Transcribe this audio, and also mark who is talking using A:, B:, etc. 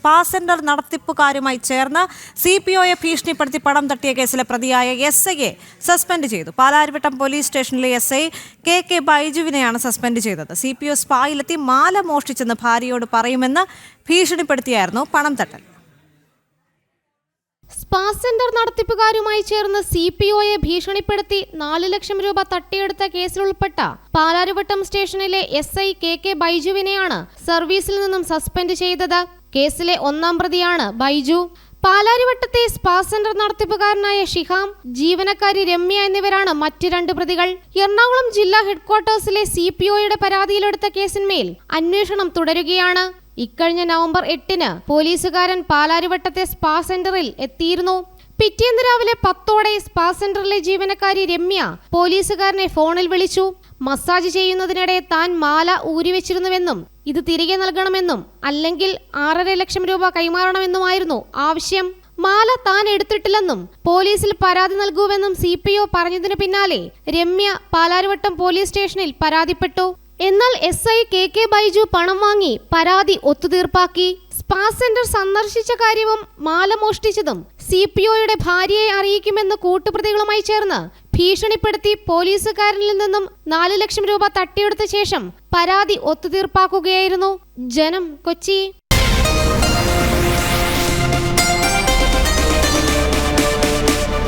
A: Spa centre നടത്തിപ്പുകാരുമായി ചേർന്ന് C P ഒയെ ഭീഷണിപ്പെടുത്തി പണം തട്ടിയ കേസിലെ പ്രതിയായ എസ് ഐയെ സസ്പെൻഡ് ചെയ്തു. പാലാരിവട്ടം പോലീസ് സ്റ്റേഷനിലെ എസ് ഐ കെ കെ ബൈജുവിനെയാണ് സസ്പെൻഡ് ചെയ്തത്. സി പി ഒ സ്പായിലെത്തി മാല മോഷ്ടിച്ചെന്ന് ഭാര്യയോട് പറയുമെന്ന് ഭീഷണിപ്പെടുത്തിയായിരുന്നു പണം തട്ടൽ.
B: സ്പാ സെന്റർ നടത്തിപ്പുകാരുമായി ചേർന്ന് സി പി ഒയെ ഭീഷണിപ്പെടുത്തി നാല് ലക്ഷം രൂപ തട്ടിയെടുത്ത കേസിലുൾപ്പെട്ട പാലാരിവട്ടം സ്റ്റേഷനിലെ എസ് ഐ കെ കെ ബൈജുവിനെയാണ് സർവീസിൽ നിന്നും സസ്പെൻഡ് ചെയ്തത്. കേസിലെ ഒന്നാം പ്രതിയാണ് ബൈജു. പാലാരിവട്ടത്തെ സ്പാ സെന്റർ നടത്തിപ്പുകാരനായ ഷിഹാം ജീവനക്കാരി രമ്യ എന്നിവരാണ് മറ്റ് രണ്ട് പ്രതികൾ. എറണാകുളം ജില്ലാ ഹെഡ്ക്വാർട്ടേഴ്സിലെ സി പി ഒയുടെ പരാതിയിലെടുത്ത കേസിന്മേൽ അന്വേഷണം തുടരുകയാണ്. ഇക്കഴിഞ്ഞ നവംബർ എട്ടിന് പോലീസുകാരൻ പാലാരിവട്ടത്തെ സ്പാ സെന്ററിൽ എത്തിയിരുന്നു. പിറ്റേന്ന് രാവിലെ പത്തോടെ സ്പാ സെന്ററിലെ ജീവനക്കാരി രമ്യ പോലീസുകാരനെ ഫോണിൽ വിളിച്ചു. മസാജ് ചെയ്യുന്നതിനിടെ താൻ മാല ഊരിവെച്ചിരുന്നുവെന്നും ഇത് തിരികെ നൽകണമെന്നും അല്ലെങ്കിൽ ആറര ലക്ഷം രൂപ കൈമാറണമെന്നുമായിരുന്നു ആവശ്യം. മാല താൻ എടുത്തിട്ടില്ലെന്നും പോലീസിൽ പരാതി നൽകൂവെന്നും സി പി ഒ പറഞ്ഞതിനു പിന്നാലെ രമ്യ പാലാരിവട്ടം പോലീസ് സ്റ്റേഷനിൽ പരാതിപ്പെട്ടു. എന്നാൽ S I K K Baiju പണം വാങ്ങി പരാതി ഒത്തുതീർപ്പാക്കി. സ്പാ സെന്റർ സന്ദർശിച്ച കാര്യവും മാല മോഷ്ടിച്ചതും സി പി ഒയുടെ ഭാര്യയെ അറിയിക്കുമെന്ന് കൂട്ടുപ്രതികളുമായി ചേർന്ന് ഭീഷണിപ്പെടുത്തി പോലീസുകാരനിൽ നിന്നും നാല് ലക്ഷം രൂപ തട്ടിയെടുത്ത ശേഷം പരാതി ഒത്തുതീർപ്പാക്കുകയായിരുന്നു. ജനം കൊച്ചി.